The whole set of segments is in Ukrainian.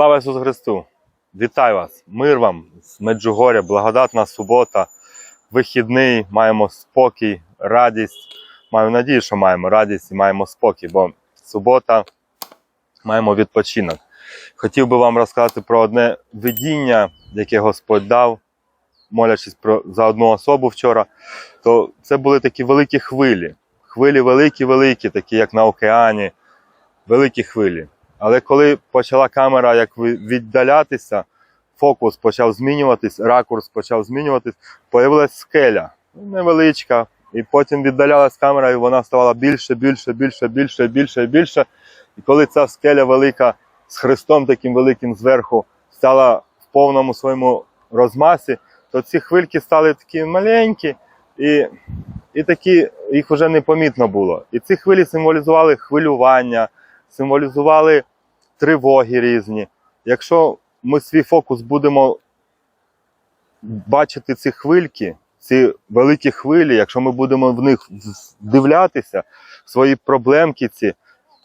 Слава Ісусу Христу! Вітаю вас! Мир вам з Меджугоря, благодатна субота, вихідний, маємо спокій, радість. Маю надію, що маємо радість і маємо спокій, бо субота маємо відпочинок. Хотів би вам розказати про одне видіння, яке Господь дав, молячись про, за одну особу вчора. То це були такі великі хвилі. Хвилі великі-великі, такі як на океані, великі хвилі. Але коли почала камера як віддалятися, фокус почав змінюватись, ракурс почав змінюватись, появилась скеля невеличка, і потім віддалялась камера, і вона ставала більше, більше, більше, більше, більше, більше. І коли ця скеля велика з хрестом таким великим зверху стала в повному своєму розмасі, то ці хвильки стали такі маленькі, і, і такі їх вже не помітно було. І ці хвилі символізували хвилювання, символізували тривоги різні. Якщо ми свій фокус будемо бачити ці хвильки, ці великі хвилі, якщо ми будемо в них вдивлятися, свої проблемки ці,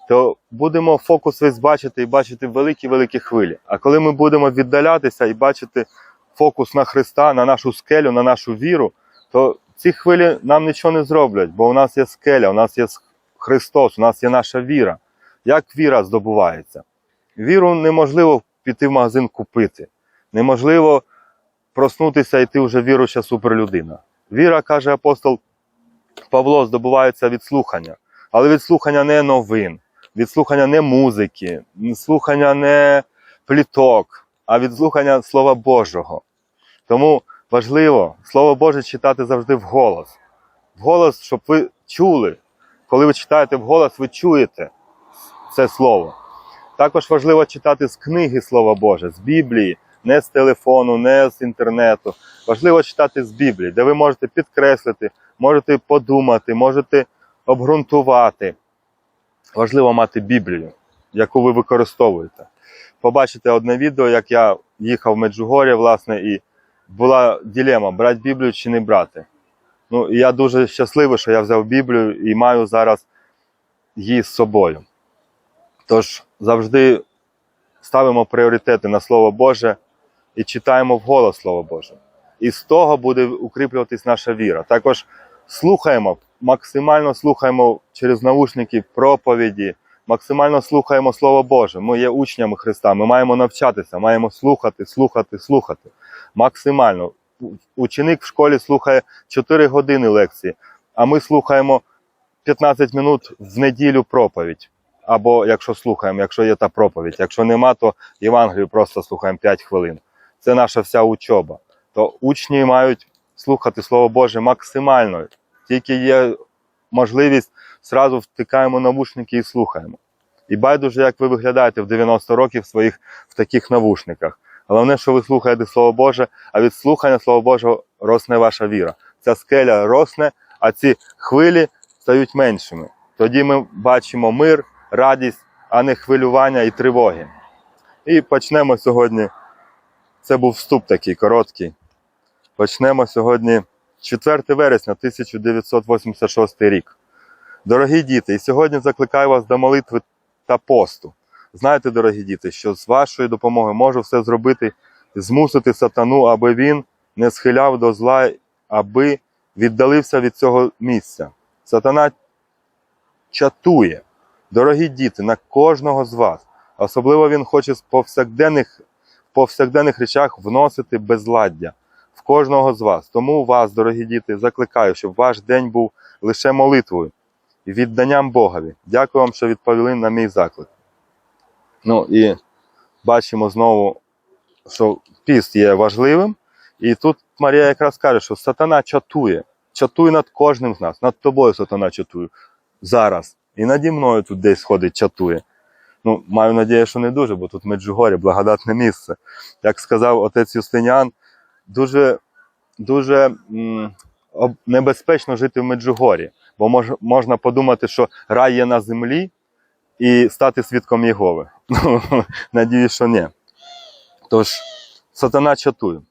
то будемо фокус весь бачити і бачити великі-великі хвилі. А коли ми будемо віддалятися і бачити фокус на Христа, на нашу скелю, на нашу віру, то ці хвилі нам нічого не зроблять, бо у нас є скеля, у нас є Христос, у нас є наша віра. Як віра здобувається? Віру неможливо піти в магазин купити. Неможливо проснутися і ти вже віруюча суперлюдина. Віра, каже апостол Павло, здобувається від слухання. Але від слухання не новин, від слухання не музики, від слухання не пліток, а від слухання Слова Божого. Тому важливо Слово Боже читати завжди вголос. Вголос, щоб ви чули. Коли ви читаєте вголос, ви чуєте це слово. Також важливо читати з книги Слова Боже, з Біблії, не з телефону, не з інтернету. Важливо читати з Біблії, де ви можете підкреслити, можете подумати, можете обґрунтувати. Важливо мати Біблію, яку ви використовуєте. Побачите одне відео, як я їхав в Меджугор'я, власне, і була ділема, брати Біблію чи не брати. Ну, і я дуже щасливий, що я взяв Біблію і маю зараз її з собою. Тож завжди ставимо пріоритети на Слово Боже і читаємо вголос Слово Боже. І з того буде укріплюватись наша віра. Також слухаємо, максимально слухаємо через наушники проповіді, максимально слухаємо Слово Боже. Ми є учнями Христа, ми маємо навчатися, маємо слухати, слухати, слухати. Максимально. Ученик в школі слухає 4 години лекції, а ми слухаємо 15 минут в неділю проповідь. Або якщо слухаємо, якщо є та проповідь. Якщо нема, то Євангелію просто слухаємо 5 хвилин. Це наша вся учоба. То учні мають слухати Слово Боже максимально. Тільки є можливість, зразу втикаємо навушники і слухаємо. І байдуже, як ви виглядаєте в 90 років своїх в таких навушниках. Головне, що ви слухаєте Слово Боже, а від слухання Слова Божого росне ваша віра. Ця скеля росне, а ці хвилі стають меншими. Тоді ми бачимо мир, радість, а не хвилювання і тривоги. І почнемо сьогодні. Це був вступ такий короткий. Почнемо сьогодні 4 вересня 1986 рік. Дорогі діти, і сьогодні закликаю вас до молитви та посту. Знаєте, дорогі діти, що з вашої допомоги можу все зробити, змусити сатану, аби він не схиляв до зла, аби віддалився від цього місця. Сатана чатує. Дорогі діти, на кожного з вас. Особливо він хоче з повсякденних, повсякденних речах вносити безладдя в кожного з вас. Тому вас, дорогі діти, закликаю, щоб ваш день був лише молитвою і відданням Богові. Дякую вам, що відповіли на мій заклик. Ну і бачимо знову, що піст є важливим. І тут Марія якраз каже, що сатана чатує. Чатує над кожним з нас. Над тобою сатана чатує зараз. І наді мною тут десь ходить, чатує. Ну, маю надію, що не дуже, бо тут Меджугорі, благодатне місце. Як сказав отець Юстиніан, дуже, дуже м, небезпечно жити в Меджугорі, бо мож, можна подумати, що рай є на землі і стати свідком Єгови. Надію, що ні. Тож, сатана чатує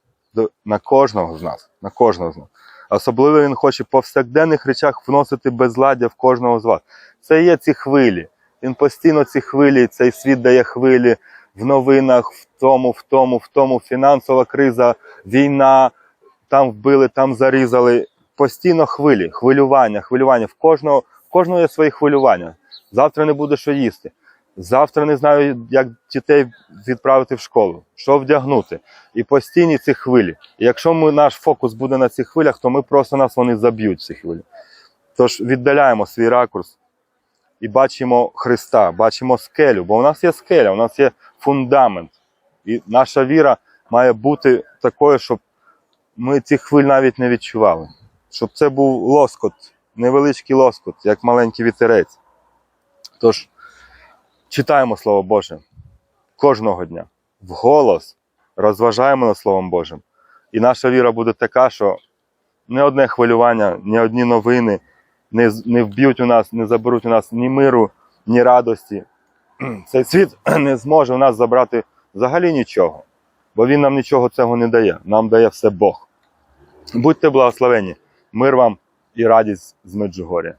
на кожного з нас, на кожного з нас. Особливо він хоче по повсякденних речах вносити безладдя в кожного з вас. Це є ці хвилі. Він постійно ці хвилі, цей світ дає хвилі, в новинах, в тому, в тому, в тому, фінансова криза, війна, там вбили, там зарізали. Постійно хвилі, хвилювання, хвилювання. В кожного, в кожного є свої хвилювання. Завтра не буде що їсти. Завтра не знаю, як дітей відправити в школу, що вдягнути. І постійні ці хвилі. І якщо ми, наш фокус буде на цих хвилях, то ми просто нас вони заб'ють ці хвилі. Тож віддаляємо свій ракурс і бачимо Христа, бачимо скелю, бо у нас є скеля, у нас є фундамент. І наша віра має бути такою, щоб ми цих хвиль навіть не відчували. Щоб це був лоскот, невеличкий лоскот, як маленький вітерець. Тож читаємо Слово Боже кожного дня, вголос розважаємо над Словом Божим. І наша віра буде така, що не одне хвилювання, ні одні новини не, не вб'ють у нас, не заберуть у нас ні миру, ні радості. Цей світ не зможе у нас забрати взагалі нічого, бо він нам нічого цього не дає. Нам дає все Бог. Будьте благословені, мир вам і радість з Меджугоря.